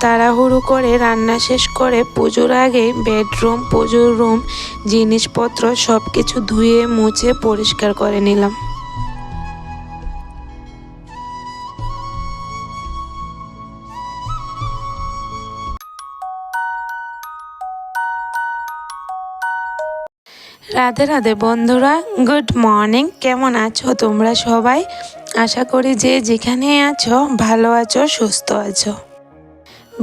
তাড়াহুড়ো করে রান্না শেষ করে পুজোর আগে বেডরুম, পুজোর রুম, জিনিসপত্র সব কিছু ধুয়ে, মুছে পরিষ্কার করে নিলাম। রাধে রাধে বন্ধুরা, গুড মর্নিং। কেমন আছো তোমরা সবাই? আশা করি যে যেখানে আছো, ভালো আছো, সুস্থ আছো।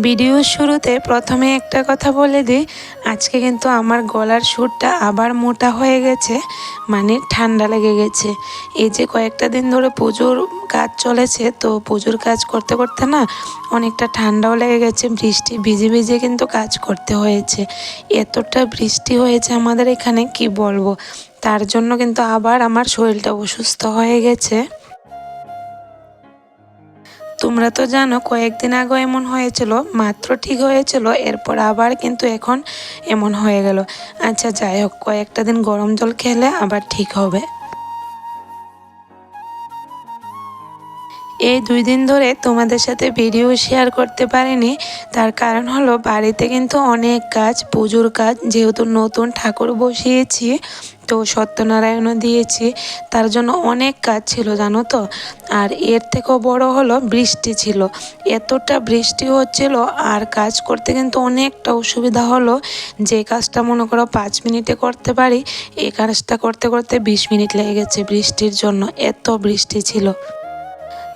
ভিডিওর শুরুতে প্রথমে একটা কথা বলে দিই। আজকে কিন্তু আমার গলার সুরটা আবার মোটা হয়ে গেছে মানে ঠান্ডা লেগে গেছে। এই যে কয়েকটা দিন ধরে পুজোর কাজ চলেছে, তো পুজোর কাজ করতে করতে না অনেকটা ঠান্ডাও লেগে গেছে, বৃষ্টি ভিজে ভিজে কিন্তু কাজ করতে হয়েছে। এতটা বৃষ্টি হয়েছে আমাদের এখানে, কি বলব? তার জন্য কিন্তু আবার আমার শরীরটা অসুস্থ হয়ে গেছে। তোমরা তো জানো, কয়েকদিন আগে এমন হয়েছিল, মাত্র ঠিক হয়েছিল, এরপর আবার কিন্তু এখন এমন হয়ে গেল। আচ্ছা যাই হোক, কয়েকটা দিন গরম জল খেলে আবার ঠিক হবে। এই দুই দিন ধরে তোমাদের সাথে ভিডিও শেয়ার করতে পারিনি। তার কারণ হলো বাড়িতে কিন্তু অনেক কাজ, পুজোর কাজ, যেহেতু নতুন ঠাকুর বসিয়েছি, তো সত্যনারায়ণও দিয়েছি। তার জন্য অনেক কাজ ছিল, জানো তো? আর এর থেকেও বড় হলো বৃষ্টি ছিল। এতটা বৃষ্টি হচ্ছিল, আর কাজ করতে কিন্তু অনেকটা অসুবিধা হলো। যে কাজটা মনে করো পাঁচ মিনিটে করতে পারি, এই কাজটা করতে করতে বিশ মিনিট লেগে গেছে বৃষ্টির জন্য। এত বৃষ্টি ছিল।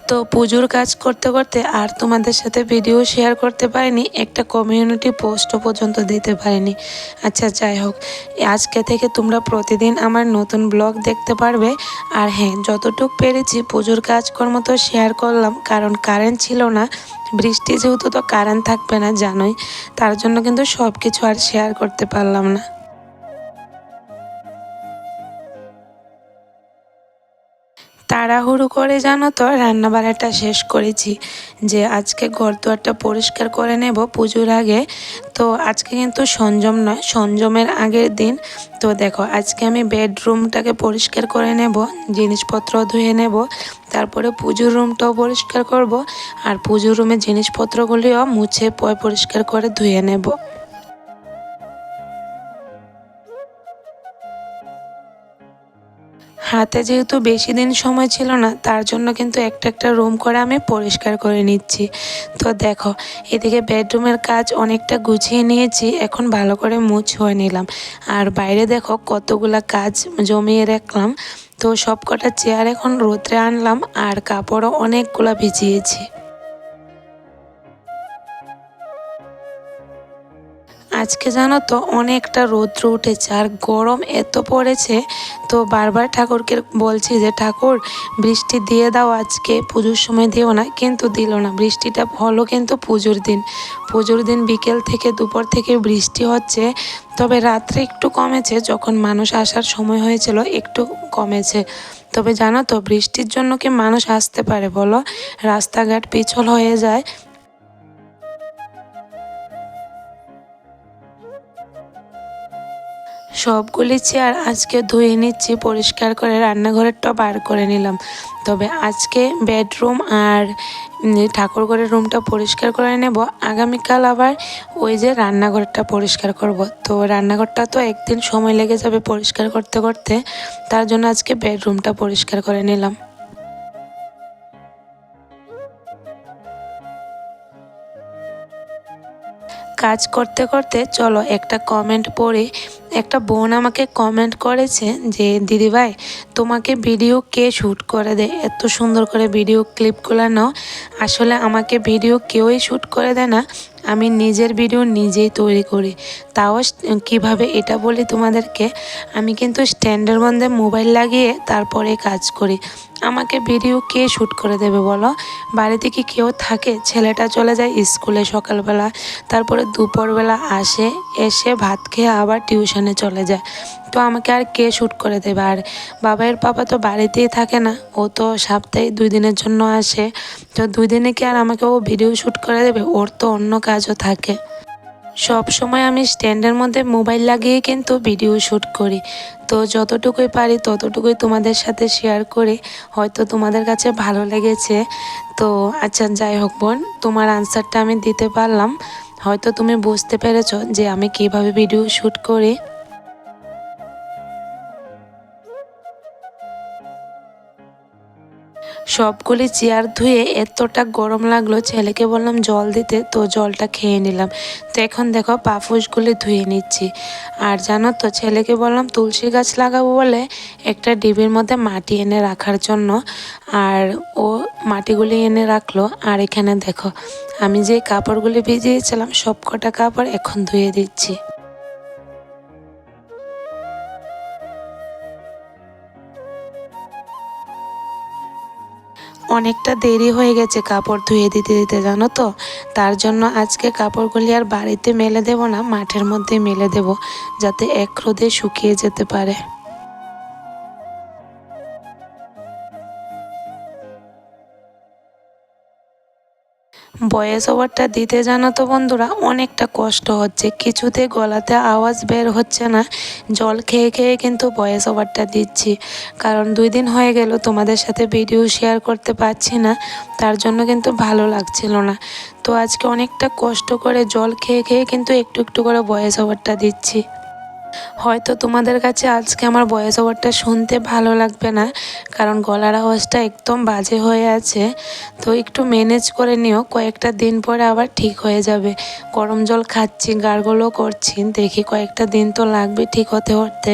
তো পুজোর কাজ করতে করতে আর তোমাদের সাথে ভিডিও শেয়ার করতে পারিনি, একটা কমিউনিটি পোস্টও পর্যন্ত দিতে পারিনি। আচ্ছা যাই হোক, আজকে থেকে তোমরা প্রতিদিন আমার নতুন ব্লগ দেখতে পারবে। আর হ্যাঁ যতটুক পেরেছি পুজোর কাজকর্ম তো শেয়ার করলাম, কারণ কারেন্ট ছিল না, বৃষ্টি যেহেতু তো কারেন্ট থাকবে না, জানোই, তার জন্য কিন্তু সব কিছু আর শেয়ার করতে পারলাম না। তাড়াহুড়ো করে জানো তো, রান্নাবাড়াটা শেষ করেছি। যে আজকে ঘর দুয়ারটা পরিষ্কার করে নেব পুজোর আগে। তো আজকে কিন্তু সঞ্জম নয়, সঞ্জমের আগের দিন। তো দেখো, আজকে আমি বেডরুমটাকে পরিষ্কার করে নেব, জিনিসপত্র ধুয়ে নেব, তারপরে পুজোর রুমটাও পরিষ্কার করব, আর পুজোর রুমের জিনিসপত্রগুলিও মুছে পয় পরিষ্কার করে ধুয়ে নেব। হাতে যেহেতু বেশি দিন সময় ছিল না, তার জন্য কিন্তু একটা একটা রুম করে আমি পরিষ্কার করে নিচ্ছি। তো দেখো, এদিকে বেডরুমের কাজ অনেকটা গুছিয়ে নিয়েছি, এখন ভালো করে মুছ হয়ে নিলাম। আর বাইরে দেখো কতগুলা কাজ জমিয়ে রাখলাম। তো সব কটা চেয়ার এখন রোদ্রে আনলাম, আর কাপড়ও অনেকগুলো ভিজিয়েছি। আজকে জানো তো অনেকটা রৌদ্র উঠেছে আর গরম এত পড়েছে, তো বারবার ঠাকুরকে বলছি যে, ঠাকুর, বৃষ্টি দিয়ে দাও আজকে, পুজোর সময় দিও না। কিন্তু দিল না। বৃষ্টিটা হলো কিন্তু পুজোর দিন। পুজোর দিন বিকেল থেকে দুপুর থেকে বৃষ্টি হচ্ছে, তবে রাত্রে একটু কমেছে। যখন মানুষ আসার সময় হয়েছিল, একটু কমেছে। তবে জানো তো, বৃষ্টির জন্য কি মানুষ আসতে পারে বলো? রাস্তাঘাট পিছল হয়ে যায় সবগুলি চেয়ার আজকে ধুয়ে নিচ্ছি, পরিষ্কার করে রান্নাঘরেরটা বার করে নিলাম। তবে আজকে বেডরুম আর ঠাকুরঘরের রুমটা পরিষ্কার করে নেব। আগামীকাল আবার ওই যে রান্নাঘরটা পরিষ্কার করব। তো রান্নাঘরটা তো একদিন সময় লেগে যাবে পরিষ্কার করতে করতে, তার জন্য আজকে বেডরুমটা পরিষ্কার করে নিলাম। কাজ করতে করতে, চলো একটা কমেন্ট পড়ে। একটা বোন আমাকে কমেন্ট করেছে যে, দিদিভাই, তোমাকে ভিডিও কে শ্যুট করে দেয়? এত সুন্দর করে ভিডিও ক্লিপগুলো নাও। আসলে আমাকে ভিডিও কেউই শ্যুট করে দেয় না। আমি নিজের ভিডিও নিজেই তৈরি করি। তাও কীভাবে এটা বলি তোমাদেরকে? আমি কিন্তু স্ট্যান্ডের মধ্যে মোবাইল লাগিয়ে তারপরে কাজ করি। আমাকে ভিডিও কে শ্যুট করে দেবে বলো? বাড়িতে কি কেউ থাকে? ছেলেটা চলে যায় স্কুলে সকালবেলা, তারপরে দুপুরবেলা আসে, এসে ভাত খেয়ে আবার টিউশনে চলে যায়। তো আমাকে আর কে শ্যুট করে দেবে? আর বাবাইয়ের পাপা তো বাড়িতেই থাকে না। ও তো সপ্তাহে দুই দিনের জন্য আসে। তো দুই দিনে কি আর আমাকে ও ভিডিও শ্যুট করে দেবে? ওর তো অন্য কাজও থাকে। সব সময় আমি স্ট্যান্ডের মধ্যে মোবাইল লাগিয়ে কিন্তু ভিডিও শ্যুট করি। তো যতটুকুই পারি ততটুকুই তোমাদের সাথে শেয়ার করি। হয়তো তোমাদের কাছে ভালো লেগেছে। তো আচ্ছা যাই হোক বোন, তোমার আনসারটা আমি দিতে পারলাম। হয়তো তুমি বুঝতে পেরেছ যে আমি কীভাবে ভিডিও শ্যুট করি। সবগুলি চেয়ার ধুয়ে এতটা গরম লাগল, ছেলেকে বললাম, জল দিতে। তো জলটা খেয়ে নিলাম। তো এখন দেখো পাফুসগুলি ধুয়ে নিচ্ছি। আর জানো তো, ছেলেকে বললাম, তুলসী গাছ লাগাবো বলে একটা ডিবির মধ্যে মাটি এনে রাখার জন্য। আর ও মাটিগুলি এনে রাখল। আর এখানে দেখো, আমি যে কাপড়গুলি ভিজিয়েছিলাম সব কটা কাপড় এখন ধুয়ে দিচ্ছি। অনেকটা দেরি হয়ে গেছে কাপড় ধুয়ে দিতে দিতে, জানো তো? তার জন্য আজকে কাপড়গুলি আর বাড়িতে মেলে দেব না, মাঠের মধ্যে মেলে দেব, যাতে এক রোদে শুকিয়ে যেতে পারে। ভয়েস ওভারটা দিতে জানো তো বন্ধুরা, অনেকটা কষ্ট হচ্ছে। কিছুতে গলাতে আওয়াজ বের হচ্ছে না, জল খেয়ে খেয়ে কিন্তু ভয়েস ওভারটা দিচ্ছি। কারণ দুই দিন হয়ে গেল তোমাদের সাথে ভিডিও শেয়ার করতে পারছি না, তার জন্য কিন্তু ভালো লাগছিল না। তো আজকে অনেকটা কষ্ট করে জল খেয়ে খেয়ে কিন্তু একটু একটু করে ভয়েস ওভারটা দিচ্ছি। হয়তো তোমাদের কাছে আজকে আমার ভয়েস ওভারটা শুনতে ভালো লাগবে না, কারণ গলার আওয়াজটা একদম বাজে হয়ে আছে। তো একটু ম্যানেজ করে নিও, কয়েকটা দিন পরে আবার ঠিক হয়ে যাবে। গরম জল খাচ্ছি গার্গলও করছি, দেখি কয়েকটা দিন তো লাগবে ঠিক হতে হতে।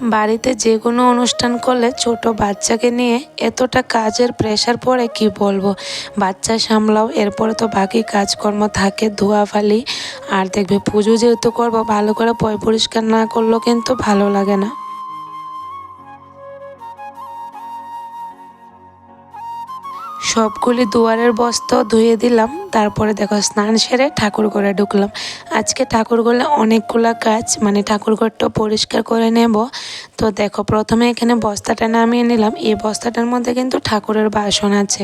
বাড়িতে যে কোনো অনুষ্ঠান করলে ছোট বাচ্চাকে নিয়ে এতটা কাজের প্রেশার পড়ে, কি বলব? বাচ্চা সামলাও, এরপরে তো বাকি কাজকর্ম থাকে, ধোয়া ফালি, আর দেখবে পুজো যেহেতু করব, ভালো করে পয় পরিষ্কার না করলেও কিন্তু ভালো লাগে না। সবগুলি দুয়ারের বস্তাও ধুয়ে দিলাম। তারপরে দেখো স্নান সেরে ঠাকুর ঘরে ঢুকলাম। আজকে ঠাকুর ঘরে অনেকগুলো কাজ মানে ঠাকুর ঘরটা পরিষ্কার করে নেব। তো দেখো, প্রথমে এখানে বস্তাটা নামিয়ে নিলাম। এই বস্তাটার মধ্যে কিন্তু ঠাকুরের বাসন আছে,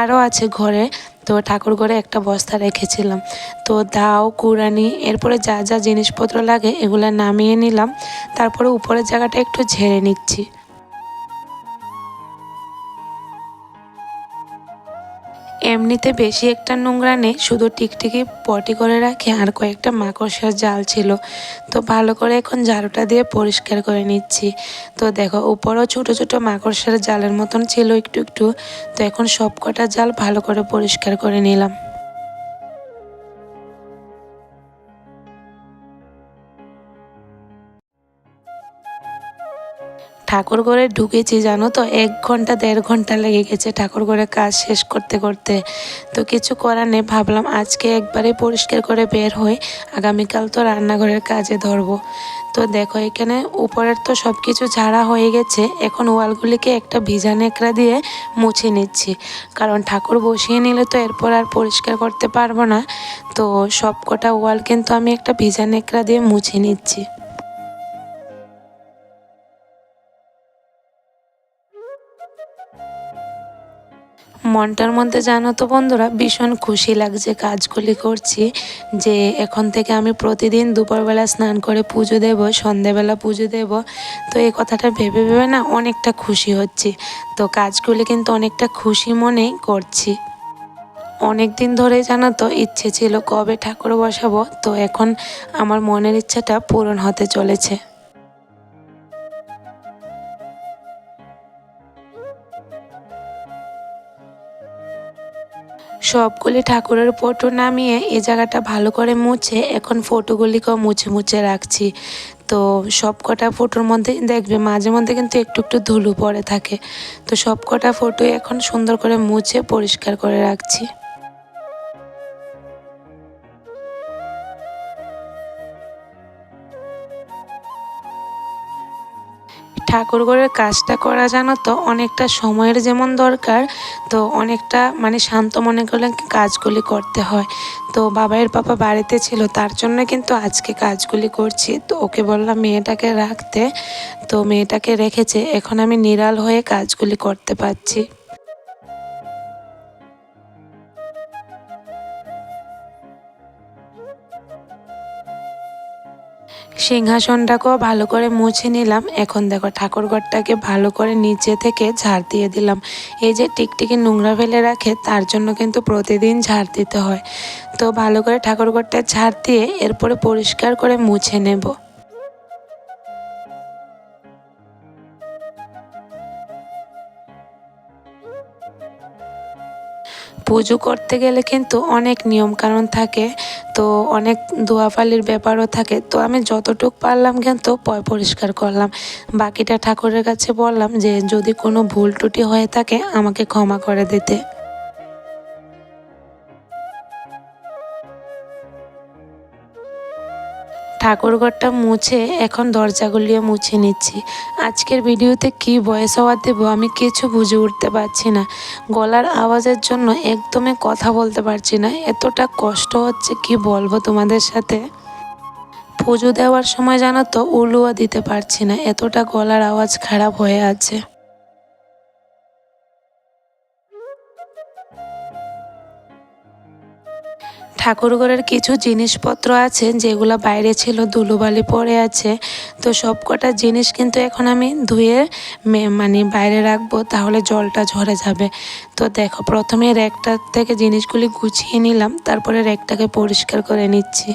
আরও আছে ঘরে। তো ঠাকুর ঘরে একটা বস্তা রেখেছিলাম। তো দাও, কুড়ানি, এরপরে যা যা জিনিসপত্র লাগে এগুলো নামিয়ে নিলাম। তারপরে উপরের জায়গাটা একটু ঝেড়ে নিচ্ছি। এমনিতে বেশি একটা নোংরা নেই, শুধু টিকটিকি পটি করে রাখে আর কয়েকটা মাকড়সার জাল ছিল। তো ভালো করে এখন ঝাড়ুটা দিয়ে পরিষ্কার করে নিচ্ছি। তো দেখো, উপরও ছোট ছোট মাকড়সার জালের মতন ছিল একটু একটু। তো এখন সব কটা জাল ভালো করে পরিষ্কার করে নিলাম। ঠাকুর ঘরে ঢুকেছি, জানো তো? এক ঘণ্টা, দেড় ঘণ্টা লেগে গেছে ঠাকুর ঘরে কাজ শেষ করতে করতে। তো কিছু করার নেই, ভাবলাম আজকে একবারে পরিষ্কার করে বের হই, আগামীকাল তো রান্নাঘরের কাজে ধরবো। তো দেখো, এখানে উপরের তো সব কিছু ঝাড়া হয়ে গেছে, এখন ওয়ালগুলিকে একটা ভিজা নেকড়া দিয়ে মুছে নিচ্ছি। কারণ ঠাকুর বসিয়ে নিলে তো এরপর আর পরিষ্কার করতে পারব না। তো সব কটা ওয়াল কিন্তু আমি একটা ভিজা নেকড়া দিয়ে মুছে নিচ্ছি। মনটার মধ্যে জানো তো বন্ধুরা, ভীষণ খুশি লাগছে কাজগুলি করছি, যে এখন থেকে আমি প্রতিদিন দুপুরবেলা স্নান করে পুজো দেব, সন্ধেবেলা পুজো দেব। তো এই কথাটা ভেবে ভেবে না অনেকটা খুশি হচ্ছি। তো কাজগুলি কিন্তু অনেকটা খুশি মনেই করছি। অনেক দিন ধরেই জানো তো ইচ্ছে ছিল কবে ঠাকুর বসাবো, তো এখন আমার মনের ইচ্ছাটা পূরণ হতে চলেছে। সবগুলি ঠাকুরের ফটো নামিয়ে এ জায়গাটা ভালো করে মুছে এখন ফটোগুলিকেও মুছে মুছে রাখছি। তো সব কটা ফটোর মধ্যে দেখবে মাঝে মধ্যে কিন্তু একটু একটু ধুলো পড়ে থাকে। তো সব কটা ফটো এখন সুন্দর করে মুছে পরিষ্কার করে রাখছি। ঠাকুরঘরের কাজটা করা জানো তো, অনেকটা সময়ের যেমন দরকার, তো অনেকটা মানে শান্ত মনে করলে কাজগুলি করতে হয়। তো বাবাইয়ের পাপা বাড়িতে ছিল, তার জন্য কিন্তু আজকে কাজগুলি করছি। তো ওকে বললাম, মেয়েটাকে রাখতে। তো মেয়েটাকে রেখেছে, এখন আমি নিরাল হয়ে কাজগুলি করতে পারছি। সিংহাসনটাকেও ভালো করে মুছে নিলাম। এখন দেখো ঠাকুরঘরটাকে ভালো করে নিচে থেকে ঝাড় দিয়ে দিলাম। এই যে টিকটিকি নোংরা ফেলে রাখে, তার জন্য কিন্তু প্রতিদিন ঝাড় দিতে হয়। তো ভালো করে ঠাকুরঘরটা ঝাড় দিয়ে এরপরে পরিষ্কার করে মুছে নেব। পুজো করতে গেলে কিন্তু অনেক নিয়মকানুন থাকে, তো অনেক দোয়াফালির ব্যাপারও থাকে। তো আমি যতটুক পারলাম কিন্তু পয় পরিষ্কার করলাম। বাকিটা ঠাকুরের কাছে বললাম যে, যদি কোনো ভুল টুটি হয়ে থাকে, আমাকে ক্ষমা করে দিতে। ঠাকুরঘরটা মুছে এখন দরজাগুলিও মুছে নিচ্ছি। আজকের ভিডিওতে কি ভয়েস ওভার দেবো আমি কিছু বুঝে উঠতে পারছি না। গলার আওয়াজের জন্য একদমই কথা বলতে পারছি না। এতটা কষ্ট হচ্ছে কি বলব তোমাদের সাথে? পুজো দেওয়ার সময় জানো তো উলুয়া দিতে পারছি না। এতটা গলার আওয়াজ খারাপ হয়ে আছে। ঠাকুরঘরের কিছু জিনিসপত্র আছে, যেগুলো বাইরে ছিল, ধুলোবালি পড়ে আছে। তো সব কটা জিনিস কিন্তু এখন আমি ধুয়ে মানে বাইরে রাখব, তাহলে জলটা ঝরে যাবে। তো দেখো, প্রথমে র্যাকটা থেকে জিনিসগুলি গুছিয়ে নিলাম, তারপরে র্যাকটাকে পরিষ্কার করে নিচ্ছি।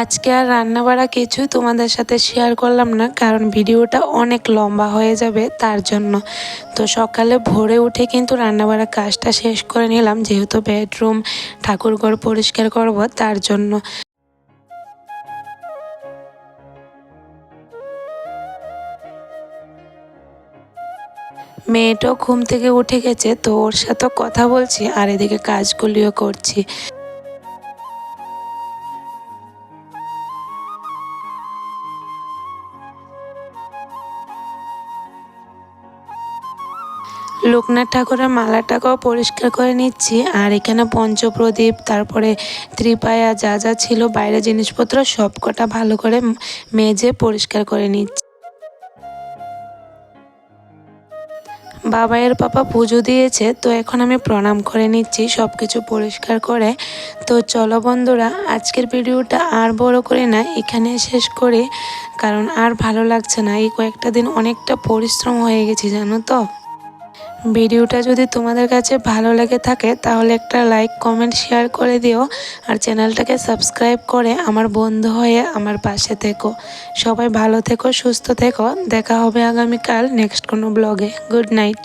আজকে আর রান্নাবাড়া কিছুই তোমাদের সাথে শেয়ার করলাম না, কারণ ভিডিওটা অনেক লম্বা হয়ে যাবে তার জন্য। তো সকালে ভোরে উঠে কিন্তু রান্না রান্নাবাড়া কাজটা শেষ করে নিলাম, যেহেতু বেডরুম ঠাকুরঘর পরিষ্কার করব তার জন্য। মেয়েটাও ঘুম থেকে উঠে গেছে, তো ওর সাথে কথা বলছি আর এদিকে কাজগুলিও করছি। লোকনাথ ঠাকুরের মালাটাকেও পরিষ্কার করে নিচ্ছি, আর এখানে পঞ্চপ্রদীপ, তারপরে ত্রিপায়া যা যা ছিল বাইরে জিনিসপত্র সব কটা ভালো করে মেজে পরিষ্কার করে নিচ্ছি। বাবাইয়ের পাপা পুজো দিয়েছে, তো এখন আমি প্রণাম করে নিচ্ছি সব কিছু পরিষ্কার করে। তো চলো বন্ধুরা, আজকের ভিডিওটা আর বড় করে না, এখানে শেষ করে, কারণ আর ভালো লাগছে না। এই কয়েকটা দিন অনেকটা পরিশ্রম হয়ে গেছি, জানো তো? ভিডিওটা যদি তোমাদের কাছে ভালো লেগে থাকে, তাহলে একটা লাইক কমেন্ট শেয়ার করে দিও। আর চ্যানেলটাকে সাবস্ক্রাইব করে আমার বন্ধু হয়ে আমার পাশে থেকো। সবাই ভালো থেকো, সুস্থ থেকো। দেখা হবে আগামীকাল নেক্সট কোনো ব্লগে গুড নাইট